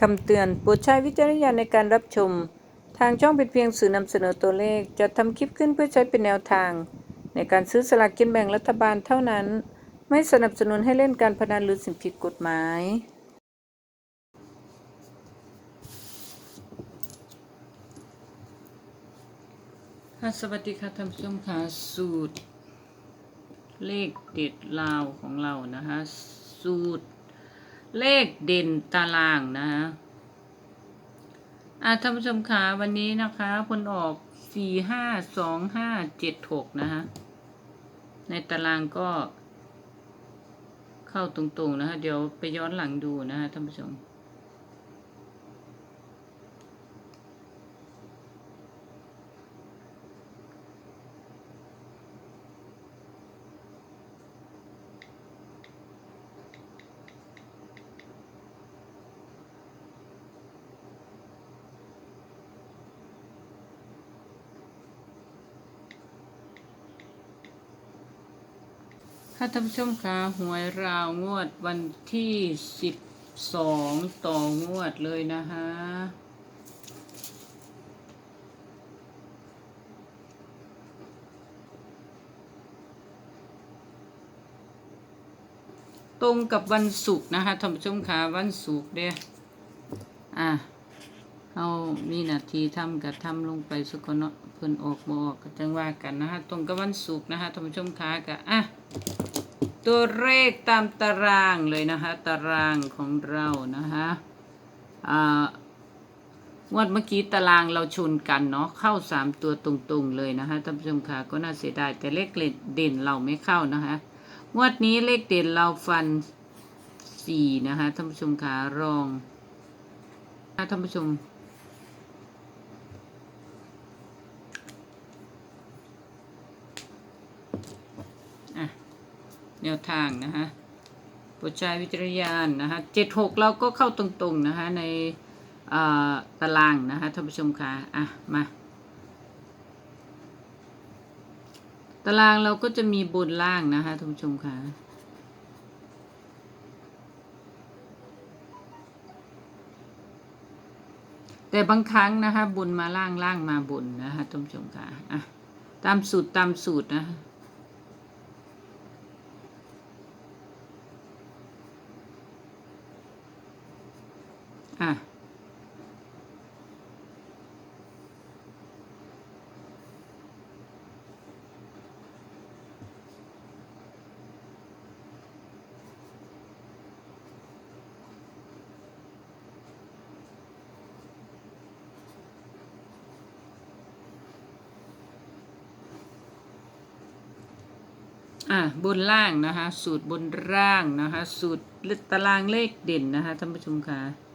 คำเตือนโปรดใช้วิจารณญาณในการรับชม ทางช่องเป็นเพียงสื่อนำเสนอตัวเลขจะทำคลิปขึ้นเพื่อใช้เป็นแนวทาง ในการซื้อสลากกินแบ่งรัฐบาลเท่านั้น ไม่สนับสนุนให้เล่นการพนันหรือสิ่งผิดกฎหมาย ค่ะสวัสดีค่ะท่านผู้ชมค่ะสูตร เลขเด็ดลาวของเรานะคะ สูตร เลขเด่นตารางนะคะอ่าท่านผู้ชมคะวันนี้นะคะผลออกสี่ห้าสองห้าเจ็ดหกนะคะในตารางก็เข้าตรงๆนะคะเดี๋ยวไปย้อนหลังดูนะคะท่านผู้ชม ค่ะท่านผู้ชมคะหวยราวงวดวันที่สิบสองต่องวดเลยนะคะตรงกับวันศุกร์นะคะท่านผู้ชมคะวันศุกร์เด้ออะเอามีนาทีทำกับทำลงไปสุกคนเนาะเพิ่นออกบอกก็จังว่ากันนะคะตรงกับวันศุกร์นะคะท่านผู้ชมคะกะอะ ตัวเลขตามตารางเลยนะคะ ตารางของเรานะคะอ่างวดเมื่อกี้ตารางเราชนกันเนาะเข้าสามตัวตรงๆเลยนะคะท่านผู้ชมค่ะก็น่าเสียดายแต่เลขเด่นเราไม่เข้านะคะงวดนี้เลขเด่นเราฟันสี่นะคะท่านผู้ชมค่ะรองท่านผู้ชม แนวทางนะคะโปรดใช้วิจารณญาณนะคะเจ็ดหกเราก็เข้าตรงๆนะคะในตารางนะคะท่านผู้ชมคะอะมาตารางเราก็จะมีบนล่างนะคะท่านผู้ชมคะแต่บางครั้งนะคะบนมาล่างล่างมาบนนะคะท่านผู้ชมคะอะตามสูตรตามสูตรนะ อะอะบนล่างนะคะ สูตรบนล่างนะคะ สูตรตารางเลขเด่นนะคะท่านผู้ชมค่ะ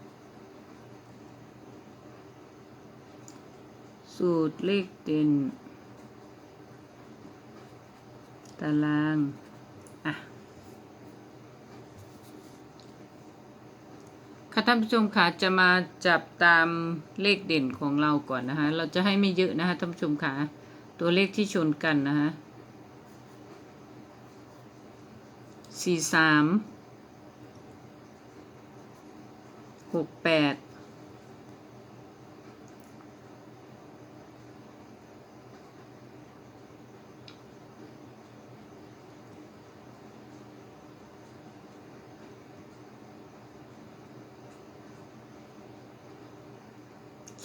สูตรเลขเด่น ตาราง อะ ค่ะท่านผู้ชมค่ะจะมาจับตามเลขเด่นของเราก่อนนะคะ เราจะให้ไม่เยอะนะคะท่านผู้ชมค่ะ ตัวเลขที่ชนกันนะคะสี่สามหกแปด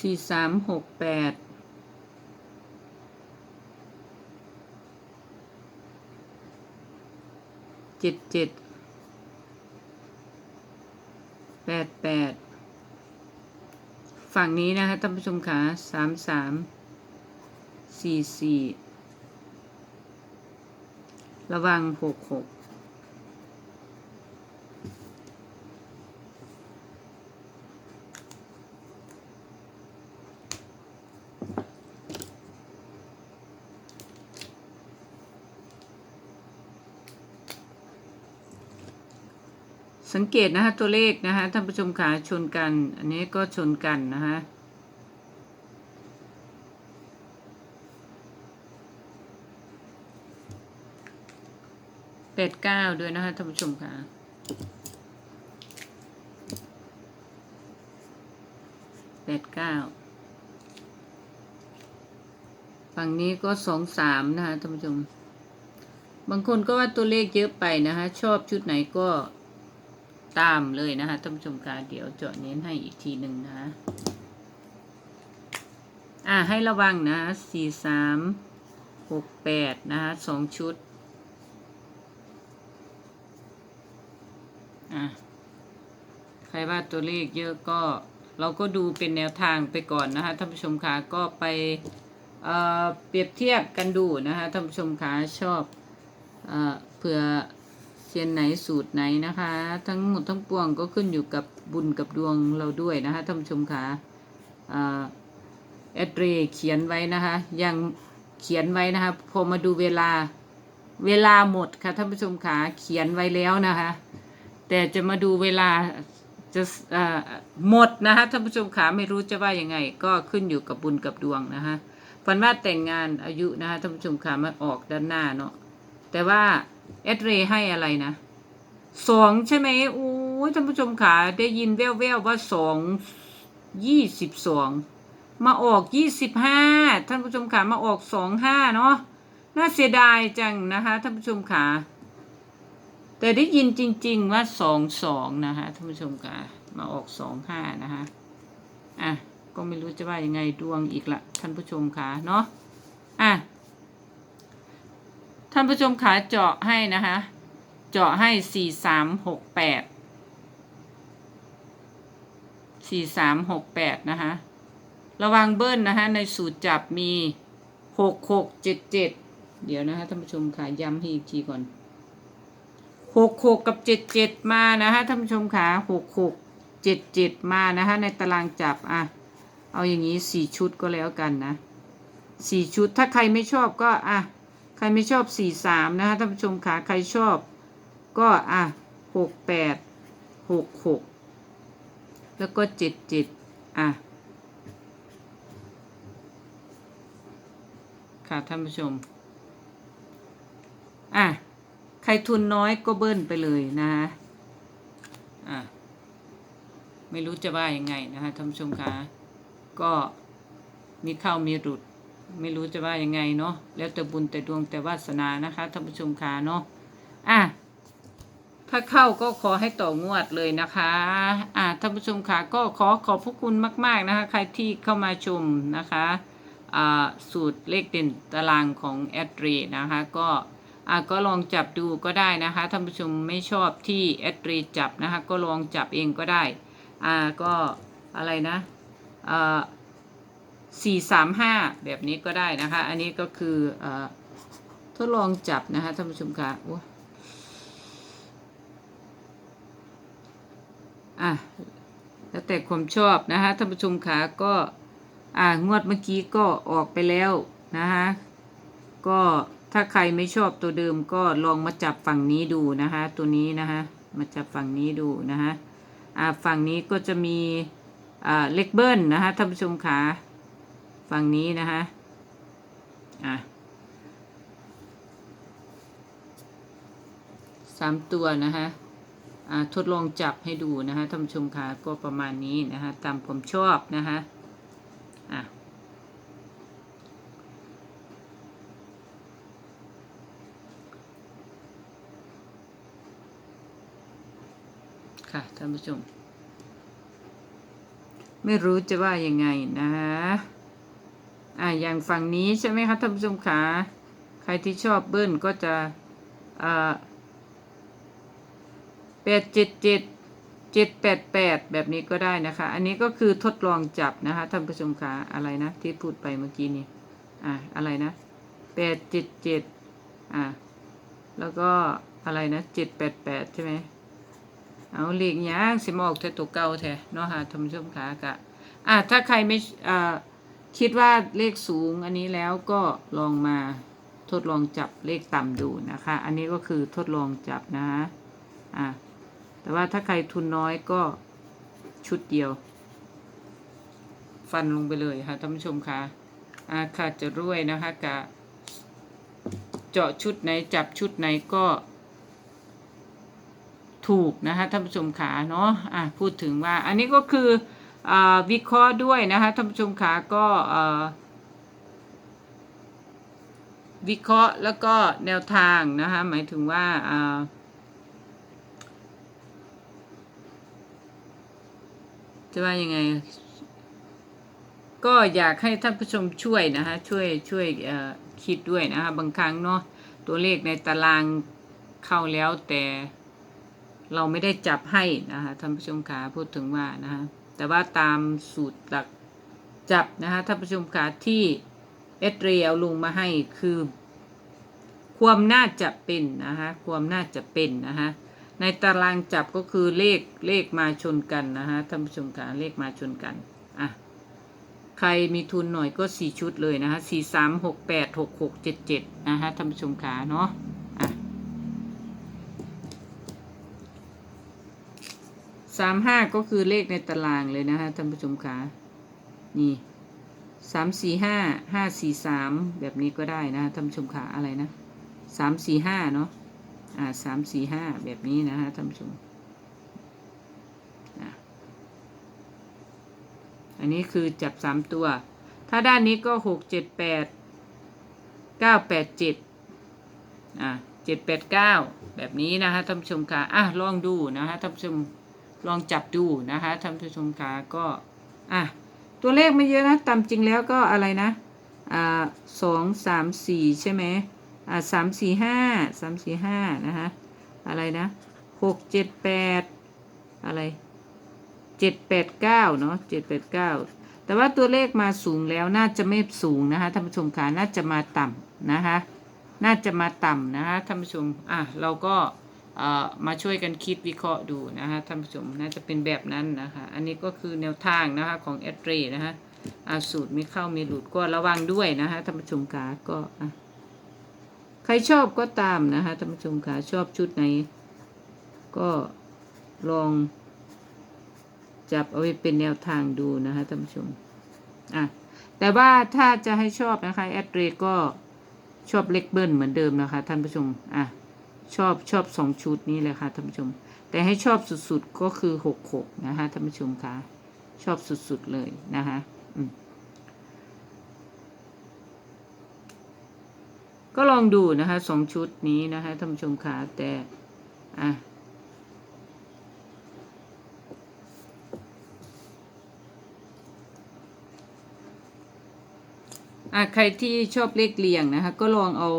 สี่สามหกแปดเจ็ดเจ็ดแปดแปดฝั่งนี้นะคะท่านผู้ชมคะสามสามสี่สี่ระวังหกหก สังเกตนะคะตัวเลขนะคะท่านผู้ชมขาชนกัน อันนี้ก็ชนกันนะคะแปดเก้าด้วยนะคะท่านผู้ชมค่ะดเก้าฝั่งนี้ก็สองสามนะคะท่านผู้ชม บางคนก็ว่าตัวเลขเยอะไปนะคะชอบชุดไหนก็ ตามเลยนะคะท่านผู้ชมคะเดี๋ยวเจาะเน้นให้อีกทีหนึ่งนะ อ่าให้ระวังนะสี่สามหกแปดนะคะสองชุด อะใครว่าตัวเลขเยอะก็เราก็ดูเป็นแนวทางไปก่อนนะคะท่านผู้ชมคะก็ไปเออเปรียบเทียบกันดูนะคะท่านผู้ชมคะชอบเออเผื่อ เซียนไหนสูตรไหนนะคะ ทั้งหมดทั้งปวงก็ขึ้นอยู่กับบุญกับดวงเราด้วยนะคะท่านผู้ชมคะเอ่อแอดเรเขียนไว้นะคะยังเขียนไว้นะคะพอมาดูเวลาเวลาหมดค่ะท่านผู้ชมคะเขียนไว้แล้วนะคะ แต่จะมาดูเวลาจะหมดนะคะท่านผู้ชมขาไม่รู้จะว่ายังไง ก็ขึ้นอยู่กับบุญกับดวงนะคะฝันว่าแต่งงานอายุนะคะท่านผู้ชมขามาออกด้านหน้าเนาะแต่ว่า เอดเรให้อะไรนะสองใช่ไหมโอ้ยท่านผู้ชมขาได้ยินแว่วๆว่าสองยี่สิบสองมาออกยี่สิบห้าท่านผู้ชมขามาออกสองห้าเนาะน่าเสียดายจังนะคะท่านผู้ชมขาแต่ได้ยินจริง ๆ ว่าสองสองนะคะท่านผู้ชมค่ะมาออกสองห้านะคะอะก็ไม่รู้จะว่ายังไงดวงอีกละท่านผู้ชมค่ะเนาะอะ ท่านผู้ชมขาเจาะให้นะคะ เจาะให้สี่สามหกแปดสี่สามหกแปดนะคะระวังเบิ้ลนะคะในสูตรจับมีหกหกเจ็ดเจ็ดเดี๋ยวนะคะท่านผู้ชมค่ะย้ำให้อีกทีก่อนหกหกกับเจ็ดเจ็ดมานะคะท่านผู้ชมขาหกหกเจ็ดเจ็ดมานะคะในตารางจับอะเอาอย่างนี้สี่ชุดก็แล้วกันนะสี่ชุดถ้าใครไม่ชอบก็อะ ใครไม่ชอบสี่สามนะคะท่านผู้ชมขาใครชอบ ก็อะหกแปดหกหกแล้วก็เจ็ดเจ็ดอะค่ะท่านผู้ชมอะใครทุนน้อยก็เบิ้ลไปเลยนะคะอะไม่รู้จะว่ายังไงนะคะท่านผู้ชมคะก็มีเข้ามีหลุด ไม่รู้จะว่ายังไงเนาะแล้วแต่บุญแต่ดวงแต่วาสนานะคะท่านผู้ชมคะเนาะอะถ้าเข้าก็ขอให้ต่องวดเลยนะคะ อะท่านผู้ชมคะก็ขอขอบพระคุณมาก ๆนะคะ ใครที่เข้ามาชมนะคะ อ่า สูตรเลขเด่นตารางของแอดรีนะคะ ก็ อะก็ลองจับดูก็ได้นะคะท่านผู้ชมไม่ชอบที่แอดรีจับนะคะ ก็ลองจับเองก็ได้ อ่า ก็อะไรนะ อ่า สี่สามห้าแบบนี้ก็ได้นะคะ อันนี้ก็คืออทดลองจับนะคะท่านผู้ชมคะโอ้อะแล้วแต่ความชอบนะคะท่านผู้ชมคะก็อ่างวดเมื่อกี้ก็ออกไปแล้วนะคะก็ถ้าใครไม่ชอบตัวเดิมก็ลองมาจับฝั่งนี้ดูนะคะตัวนี้นะคะมาจับฝั่งนี้ดูนะคะอ่าฝั่งนี้ก็จะมีอ่าเล็กเบิ้ลนะคะท่านผู้ชมขา ฝั่งนี้นะคะอะสามตัวนะคะอ่าทดลองจับให้ดูนะคะท่านผู้ชมขาก็ประมาณนี้นะคะตามผมชอบนะคะอะค่ะท่านผู้ชม ไม่รู้จะว่ายังไงนะคะ อ่าอย่างฝั่งนี้ใช่ไหมคะท่านผู้ชมคะใครที่ชอบเบิ้ลก็จะอ่าแปดเจ็ดเจ็ดเจ็ดแปดแปดแบบนี้ก็ได้นะคะ อันนี้ก็คือทดลองจับนะคะท่านผู้ชมคะอะไรนะที่พูดไปเมื่อกี้นี้อ่าอะไรนะแปดเจ็ดเจ็ดอ่าแล้วก็อะไรนะเจ็ดแปดแปดใช่ไหมเอาเลขยางสิมออกแต่ตัวเก่าแท้เนาะค่ะท่านผู้ชมขากะอะถ้าใครไม่อ่า คิดว่าเลขสูงอันนี้แล้วก็ลองมาทดลองจับเลขต่ำดูนะคะ อันนี้ก็คือทดลองจับนะอะแต่ว่าถ้าใครทุนน้อยก็ชุดเดียว ฟันลงไปเลยค่ะท่านผู้ชมคะอะค่ะจะรวยนะคะกะเจาะชุดไหนจับชุดไหนก็ ถูกนะคะท่านผู้ชมขาเนาะอะพูดถึงว่า อันนี้ก็คือ วิเคราะห์ด้วยนะคะท่านผู้ชมขาก็วิเคราะห์แล้วก็แนวทางนะคะหมายถึงว่าจะว่ายังไง ก็อยากให้ท่านผู้ชมช่วยนะคะช่วยช่วยคิดด้วยนะคะบางครั้งเนาะตัวเลขในตารางเข้าแล้วแต่เราไม่ได้จับให้นะคะท่านผู้ชมขาพูดถึงว่านะคะ แต่ว่าตามสูตรหลักจับนะคะท่านผู้ชมขาที่เอสเรีเอาลงมาให้คือ ความน่าจะเป็นนะคะความน่าจะเป็นนะคะในตารางจับก็คือเลขเลขมาชนกันนะคะท่านผู้ชมขาเลขมาชนกันอะใครมีทุนหน่อยก็สี่ชุดเลยนะคะสี่สามหกแปดหกหกเจ็ดเจ็ดนะคะท่านผู้ชมขาเนาะอะ สามห้าก็คือเลขในตารางเลยนะคะท่านผู้ชมขานี่สามสี่ห้าห้าสี่สามแบบนี้ก็ได้นะคะท่านผู้ชมขาอะไรนะสามสี่ห้าเนาะอ่าสามสี่ห้าแบบนี้นะคะท่านผู้ชมอันนี้คือจับสามตัว ถ้าด้านนี้ก็หกเจ็ดแปดเก้าแปดเจ็ดอะเจ็ดแปดเก้าแบบนี้นะคะท่านผู้ชมค่ะอะลองดูนะคะท่านผู้ชม ลองจับดูนะคะท่านผู้ชมค่ะก็อะตัวเลขไม่เยอะนะตามจริงแล้วก็อะไรนะอ่าสองสามสี่ใช่ไหมอ่าสามสี่ห้าสามสี่ห้านะคะอะไรนะหกเจ็ดแปดอะไรเจ็ดแปดเก้าเนาะเจ็ดแปดเก้าแต่ว่าตัวเลขมาสูงแล้วน่าจะไม่สูงนะคะท่านผู้ชมค่ะน่าจะมาต่ำนะคะน่าจะมาต่ำนะคะท่านผู้ชมอะเราก็ มาช่วยกันคิดวิเคราะห์ดูนะคะท่านผู้ชมน่าจะเป็นแบบนั้นนะคะ อันนี้ก็คือแนวทางนะคะของแอดเรนะคะอาสูตรไม่เข้าไม่หลุดก็ระวังด้วยนะคะท่านผู้ชมค่ะก็ใครชอบก็ตามนะคะท่านผู้ชมค่ะชอบชุดไหน ก็ลอง จับเอาไว้เป็นแนวทางดูนะคะท่านผู้ชมอะแต่ว่าถ้าจะให้ชอบนะคะแอดเรก็ชอบเล็กเบิ้ลเหมือนเดิมนะคะท่านผู้ชมอะ ชอบชอบสองชุดนี้เลยค่ะท่านผู้ชม แต่ให้ชอบสุดๆก็คือหกหกนะคะท่านผู้ชมคะชอบสุดๆเลยนะคะก็ลองดูนะคะสองชุดนี้นะคะท่านผู้ชมคะแต่อะอะใครที่ชอบเลขเรียงนะคะก็ลองเอา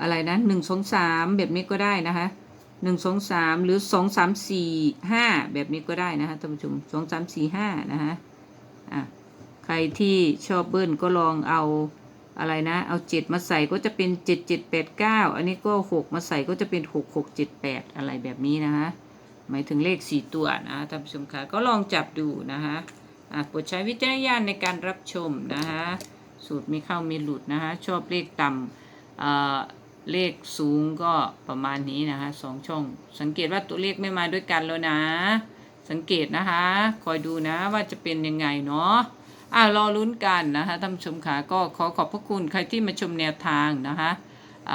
อะไรนะหนึ่งสองสามแบบนี้ก็ได้นะคะหนึ่งสองสามหรือสองสามสี่ห้าแบบนี้ก็ได้นะคะท่านผู้ชมสองสามสี่ห้านะคะอะใครที่ชอบเบิ้ลก็ลองเอาอะไรนะ เอาเจ็ดมาใส่ก็จะเป็นเจ็ดเจ็ดแปดเก้าอันนี้ก็หกมาใส่ก็จะเป็นหกหกเจ็ดแปดอะไรแบบนี้นะคะหมายถึงเลขสี่ตัวนะท่านผู้ชมคะก็ลองจับดูนะคะอะโปรดใช้วิจารณญาณในการรับชมนะคะสูตรไม่เข้าไม่หลุดนะคะชอบเลขต่ำ เลขสูงก็ประมาณนี้นะคะสองช่อง สังเกตว่าตัวเลขไม่มาด้วยกันแล้วนะ สังเกตนะคะ คอยดูนะว่าจะเป็นยังไงเนาะอ่ารอลุ้นกันนะคะท่านชมค่ะก็ขอขอบพระคุณใครที่มาชมแนวทางนะคะเ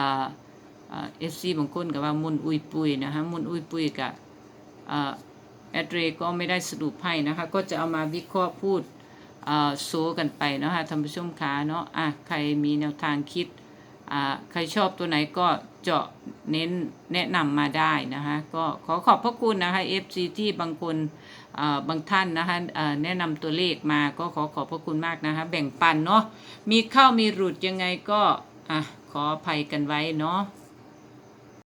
อฟซีบางคนกับว่ามุนอุยปุยนะคะมุนอุยปุยกับอ่าแอดเรก็ไม่ได้สรุปให้นะคะ ก็จะเอามาวิเคราะห์พูดเอ่อโซกันไปนะคะท่านผู้ชมคะเนาะอะใครมีแนวทางคิด ใครชอบตัวไหนก็เจาะเน้นแนะนำมาได้นะคะก็ขอขอบพระคุณนะคะ FC ที่บางคนบางท่านนะคะแนะนำตัวเลขมาก็ขอขอบพระคุณมากนะคะแบ่งปันเนาะมีเข้ามีหลุดยังไงก็อขออภัยกันไว้เนาะ